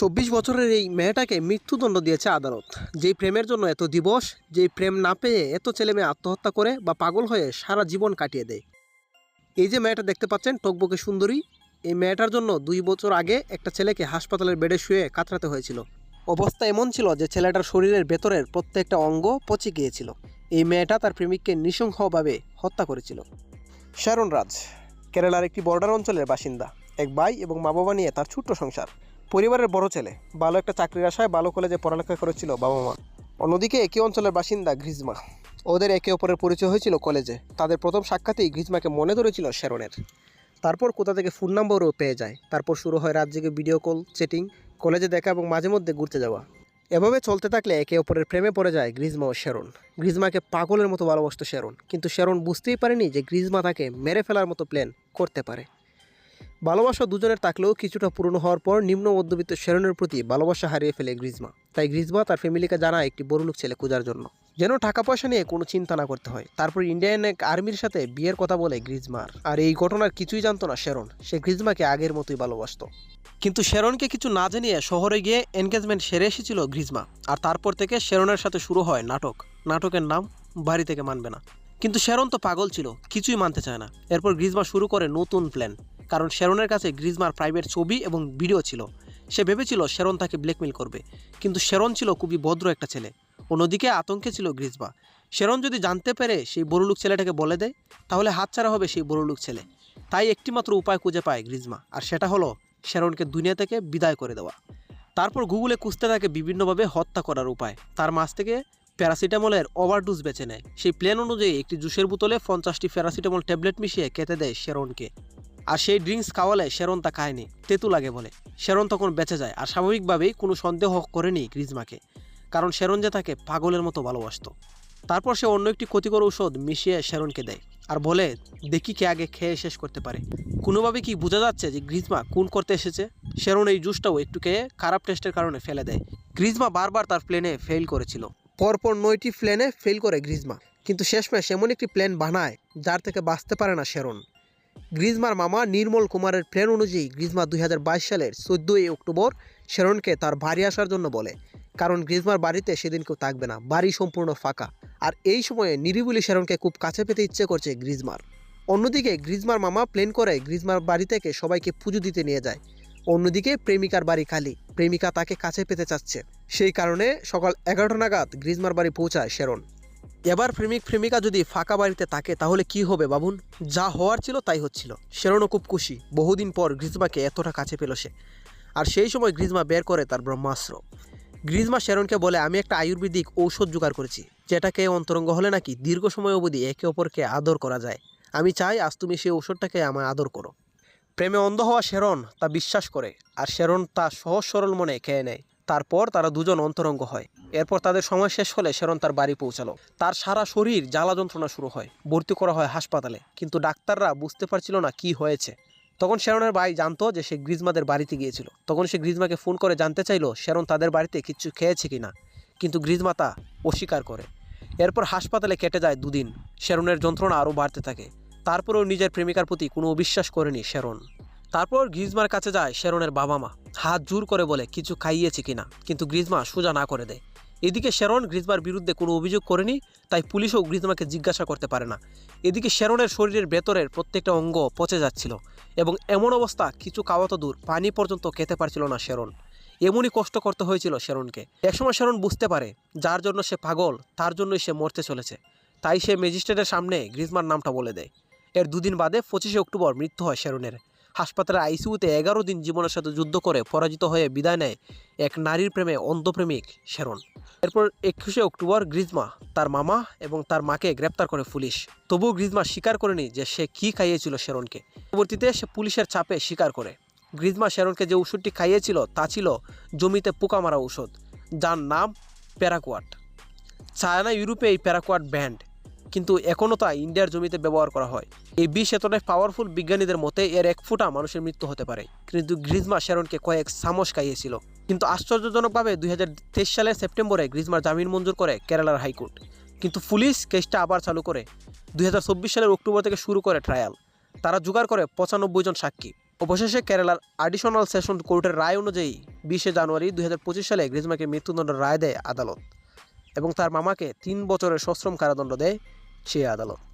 চব্বিশ বছরের এই মেয়েটাকে মৃত্যুদণ্ড দিয়েছে আদালত। যেই প্রেমের জন্য এত দিবস, যেই প্রেম না পেয়ে এত ছেলে মেয়ে আত্মহত্যা করে বা পাগল হয়ে সারা জীবন কাটিয়ে দেয়। এই যে মেয়েটা দেখতে পাচ্ছেন, টকবকে সুন্দরী। এই মেয়েটার জন্য দুই বছর আগে একটা ছেলেকে হাসপাতালের বেডে শুয়ে কাতরাতে হয়েছিল। অবস্থা এমন ছিল যে ছেলেটার শরীরের ভেতরের প্রত্যেকটা অঙ্গ পচে গিয়েছিল। এই মেয়েটা তার প্রেমিককে নৃশংসভাবে হত্যা করেছিল। শারণ রাজ, কেরালার একটি বর্ডার অঞ্চলের বাসিন্দা, এক ভাই এবং মা বাবা নিয়ে তার ছোট্ট সংসার। পরিবারের বড় ছেলে, ভালো একটা চাকরির আশায় ভালো কলেজে পড়ালেখা করেছিল বাবা মা। অন্যদিকে একই অঞ্চলের বাসিন্দা গ্রিজমা। ওদের একে অপরের পরিচয় হয়েছিল কলেজে তাদের প্রথম সাক্ষাতেই গ্রিজমাকে মনে ধরেছিল শেরনের। তারপর কোথা থেকে ফোন নম্বরও পেয়ে যায়। তারপর শুরু হয় রাত জেগে ভিডিও কল চেটিং কলেজে দেখা এবং মাঝে মধ্যে ঘুরতে যাওয়া। এভাবে চলতে থাকলে একে অপরের প্রেমে পড়ে যায় গ্রিজমা ও শেরন। গ্রিজমাকে পাগলের মতো ভালোবাসত শেরন। কিন্তু শেরন বুঝতেই পারেনি যে গ্রিজমা তাকে মেরে ফেলার মতো প্ল্যান করতে পারে। ভালোবাসা দুজনের থাকলেও কিছুটা পুরনো হওয়ার পর নিম্ন মধ্যবিত্ত শেরনের প্রতি ভালোবাসা হারিয়ে ফেলে গ্রিজমা। তাই গ্রিজমা তার ফ্যামিলিকে জানায় একটি বড়লোক ছেলে খোঁজার জন্য। যেন টাকা পয়সা নিয়ে কোনো চিন্তা না করতে হয়। তারপর ইন্ডিয়ান এক আর্মির সাথে বিয়ের কথা বলে গ্রিজমার। আর এই ঘটনার কিছুই জানতো না শেরন। সে গ্রিজমাকে আগের মতোই ভালোবাসতো। কিন্তু শেরনকে কিছু না জানিয়ে শহরে গিয়ে এনগেজমেন্ট সেরে এসেছিল গ্রিজমা। আর তারপর থেকে শেরনের সাথে শুরু হয় নাটক। নাটকের নাম বাড়ি থেকে মানবে না। কিন্তু শেরন তো পাগল ছিল। কিছুই মানতে চায় না। এরপর গ্রিজমা শুরু করে নতুন প্ল্যান কারণ শেরনের কাছে গ্রিজমার প্রাইভেট ছবি এবং ভিডিও ছিল। সে ভেবেছিল শেরন তাকে ব্ল্যাকমেল করবে। কিন্তু শেরন ছিল খুবই ভদ্র একটা ছেলে। অন্যদিকে আতঙ্কে ছিল গ্রিজমা। শেরন যদি জানতে পেরে সেই বড়লুক ছেলেটাকে বলে দেয়, তাহলে হাতছাড়া হবে সেই বড়লুক ছেলে। তাই একটিমাত্র উপায় খুঁজে পায় গ্রিজমা, আর সেটা হলো শেরনকে দুনিয়া থেকে বিদায় করে দেওয়া। তারপর গুগলে খুঁজতে থাকে বিভিন্নভাবে হত্যা করার উপায়। তার মাঝ থেকে প্যারাসিটামলের ওভারডোজ বেছে নেয়। সেই প্ল্যান অনুযায়ী একটি জুসের বোতলে পঞ্চাশটি প্যারাসিটামল ট্যাবলেট মিশিয়ে কেটে দেয় শেরনকে। আর সেই ড্রিঙ্কস খাওয়ালে শেরন তা খায়নি তেতু লাগে বলে। শেরন তখন বেঁচে যায় আর স্বাভাবিকভাবেই কোনো সন্দেহ করেনি গ্রিজমাকে, কারণ শেরন যে তাকে পাগলের মতো ভালোবাসতো। তারপর সে অন্য একটি ক্ষতিকর ঔষধ মিশিয়ে শেরনকে দেয় আর বলে, দেখি কে আগে খেয়ে শেষ করতে পারে। কোনোভাবে কি বোঝা যাচ্ছে যে গ্রিজমা কোন করতে এসেছে? শেরন এই জুসটাও একটু খেয়ে খারাপ টেস্টের কারণে ফেলে দেয়। গ্রিজমা বারবার তার প্লেনে ফেল করেছিল। পরপর নয়টি প্লেনে ফেল করে গ্রিজমা। কিন্তু শেষমেশ এমন একটি প্ল্যান বানায় যার থেকে বাঁচতে পারে না শেরন। গ্রিজমার মামা নির্মল কুমারের প্ল্যান অনুযায়ী গ্রিজমা দুই হাজার সালের চোদ্দোই অক্টোবর শেরনকে তার বাড়ি আসার জন্য বলে। কারণ গ্রিজমার বাড়িতে সেদিন কেউ থাকবে না, বাড়ি সম্পূর্ণ ফাঁকা। আর এই সময়ে নিরিবিলি শেরনকে খুব কাছে পেতে ইচ্ছে করছে গ্রিজমার। অন্যদিকে গ্রিজমার মামা প্লেন করে গ্রিজমার বাড়ি থেকে সবাইকে পুজো দিতে নিয়ে যায়। অন্যদিকে প্রেমিকার বাড়ি খালি, প্রেমিকা তাকে কাছে পেতে চাচ্ছে। সেই কারণে সকাল এগারোটা নাগাদ গ্রিজমার বাড়ি পৌঁছায় শেরন। এবার প্রেমিক প্রেমিকা যদি ফাঁকা বাড়িতে থাকে, তাহলে কি হবে বাবুন? যা হওয়ার ছিল তাই হচ্ছিল। শেরনও খুব খুশি। বহুদিন পর গ্রিজমাকে এতটা কাছে পেল সে। আর সেই সময় গ্রিজমা বের করে তার ব্রহ্মাস্ত্র। গ্রিজমা শেরনকে বলে, আমি একটা আয়ুর্বেদিক ঔষধ জোগাড় করেছি। যেটাকে অন্তরঙ্গ হলে নাকি দীর্ঘ সময় অবধি একে অপরকে আদর করা যায়। আমি চাই আজ তুমি সেই ঔষধটাকে আমায় আদর করো। প্রেমে অন্ধ হওয়া শেরন তা বিশ্বাস করে, আর শেরন তা সহজ সরল মনে খেয়ে নেয়। তারপর তারা দুজন অন্তরঙ্গ হয়। এরপর তাদের সময় শেষ হলে শেরন তার বাড়ি পৌঁছালো। তার সারা শরীর জ্বালা যন্ত্রণা শুরু হয়। ভর্তি করা হয় হাসপাতালে। কিন্তু ডাক্তাররা বুঝতে পারছিল না কি হয়েছে। তখন শেরনের ভাই জানতো যে সে গ্রিজমাদের বাড়িতে গিয়েছিল। তখন সে গ্রিজমাকে ফোন করে জানতে চাইলো, শেরন তাদের বাড়িতে কিছু খেয়েছে কিনা কিন্তু গ্রিজমা তা অস্বীকার করে। এরপর হাসপাতালে কেটে যায় দুদিন। শেরনের যন্ত্রণা আরও বাড়তে থাকে। তারপরেও নিজের প্রেমিকার প্রতি কোনো অবিশ্বাস করেনি শেরন। তারপর গ্রিজমার কাছে যায় শেরনের বাবা মা হাত জোর করে বলে, কিছু খাইয়েছে কিনা? কিন্তু গ্রিজমা সোজা না করে দেয়। এদিকে শেরন গ্রিজমার বিরুদ্ধে কোনো অভিযোগ করেনি, তাই পুলিশও গ্রিজমাকে জিজ্ঞাসা করতে পারে না। এদিকে শেরনের শরীরের ভেতরের প্রত্যেকটা অঙ্গ পচে যাচ্ছিল এবং এমন অবস্থা, কিছু খাওয়া তো দূর, পানি পর্যন্ত খেতে পারছিল না শেরন। এমনই কষ্ট করতে হয়েছিল শেরনকে। একসময় শেরন বুঝতে পারে, যার জন্য সে পাগল, তার জন্যই সে মরতে চলেছে। তাই সে ম্যাজিস্ট্রেটের সামনে গ্রিজমার নামটা বলে দেয়। এর দুদিন বাদে পঁচিশে অক্টোবর মৃত্যু হয় শেরনের। হাসপাতালের আইসিউতে এগারো দিন জীবনের সাথে যুদ্ধ করে পরাজিত হয়ে বিদায় নেয় এক নারীর প্রেমে অন্ধপ্রেমিক শেরন। এরপর একুশে অক্টোবর গ্রিজমা তার মামা এবং তার মাকে গ্রেপ্তার করে পুলিশ। তবুও গ্রিজমা স্বীকার করেনি যে সে কী খাইয়েছিল শেরনকে। পরবর্তীতে সে পুলিশের চাপে স্বীকার করে। গ্রিজমা শেরনকে যে ওষুধটি খাইয়েছিল তা ছিল জমিতে পোকা মারা ঔষধ, যার নাম প্যারাকোয়াট চায়না ইউরোপে এই প্যারাকোয়াট ব্যান্ড কিন্তু এখনও তা ইন্ডিয়ার জমিতে ব্যবহার করা হয়। এই বিষ এতটাই পাওয়ারফুল বিজ্ঞানীদের মতে এর এক ফুটা মানুষের মৃত্যু হতে পারে। কিন্তু গ্রিজমা শেরনকে কয়েক সামস খাইয়েছিল। কিন্তু আশ্চর্যজনকভাবে দুই হাজার তেইশ সালের সেপ্টেম্বরে গ্রিজমার জামিন মঞ্জুর করে কেরালার হাইকোর্ট। কিন্তু পুলিশ কেসটা আবার চালু করে। দুই হাজার চব্বিশ সালের অক্টোবর থেকে শুরু করে ট্রায়াল তারা জোগাড় করে পঁচানব্বই জন সাক্ষী। অবশেষে কেরালার অ্যাডিশনাল সেশন কোর্টের রায় অনুযায়ী বিশে জানুয়ারি দুই হাজার পঁচিশ সালে গ্রিজমাকে মৃত্যুদণ্ডের রায় দেয় আদালত। এবং তার মামাকে তিন বছরের সশ্রম কারাদণ্ড দেয় সেই আদালত।